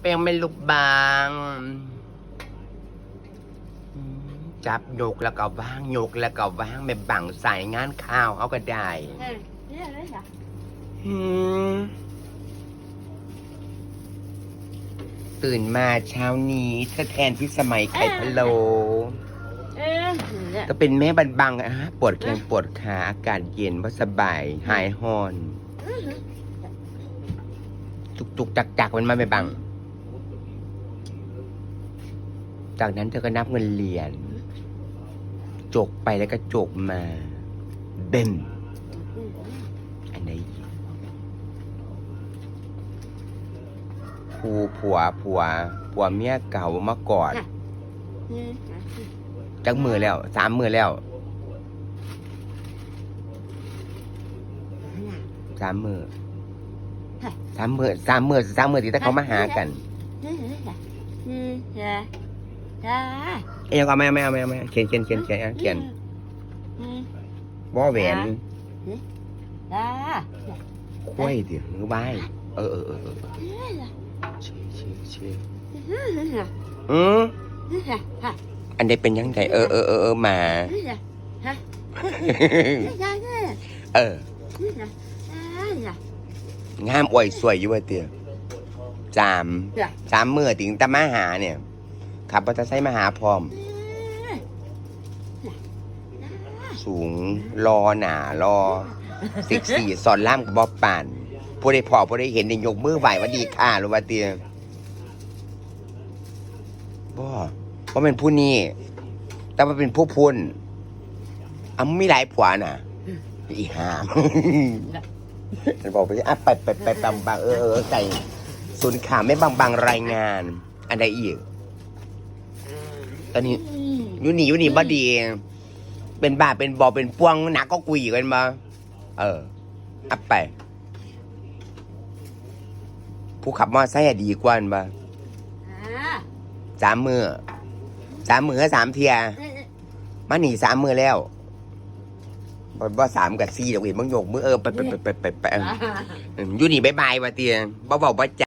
เป็นไม่ลูกบางอืมจับโยกแล้วก็วางโยกแล้วก็วางแบบบังใส่งานข้าวเอาก็ได้เออเนี่ยเลยจ้ะอืมตื่นมาเช้านี้เธอแทนที่สมัยไข่พะโล เออเนี่ยก็เป็นแม่บันบังอะฮะปวดแขนปวดขาอากาศเย็นว่าสบายหายหอนจุกจุกจักจักมันมาไม่บัง จากนั้นเธอก็นับเงินเหรียญจกไปแล้วก็จกมาเบ่มอันไหนอีกผัวผัวผัวผัวเมียเก่ามากอดจักมือแล้วสามมือแล้วสามมือสามมือสามมือสามมือที่ถ้าเขามาหากัน จ้ะจ้ะเอ้ยเอาไม่เอาไม่เอาไม่เอาไม่เอาเขียนเขียนเขียนเขียนเขียนบ่อแหวนจ้ะคุ้ยดิมือใบายเออเออเออเออเชื่อเชื่อเชื่ออืมอันนี้เป็นยังไงเออเออเออเออมาเอองามอวยสวยอยู่ว่าเตียจามจ้ะจามมือถึงตะมาหาเนี่ย ขับมอเตอร์ไซค์มาหาพร้อม สูงรอหนารอสิกสี่สอนล่ามกับบอป่านผู้ใดพอผู้ใดเห็นเนี่ยกมือไหวว่าดีค่ะหรือว่าเตียบ่เพราะเป็นผู้นี้แต่ว่าเป็นผู้พุนอะมีหลายผัวน่ะอีหามมันบอกไปอะไปไปไปบางบางเออเออใส่ศูนย์ข่าวไม่บางบางรายงาน อันใดอีก อนนี้อยู่นี่อยู่นี่บ่ดี เป็นบ้าเป็นบอเป็นพวงหนักก็กุยกันมาเอออัพไป ผู้ขับมอไซค์อะดีกว่าอันบ่สามมือสามมือกับสามเทียมาหนีสามมือแล้วบ่บ่สามกับสี่ดอกเห็นบางโยกมือเออไปไปไปไปไปไปเอออยู่นี่บายบายว่าเตียบ่บอกบ่จา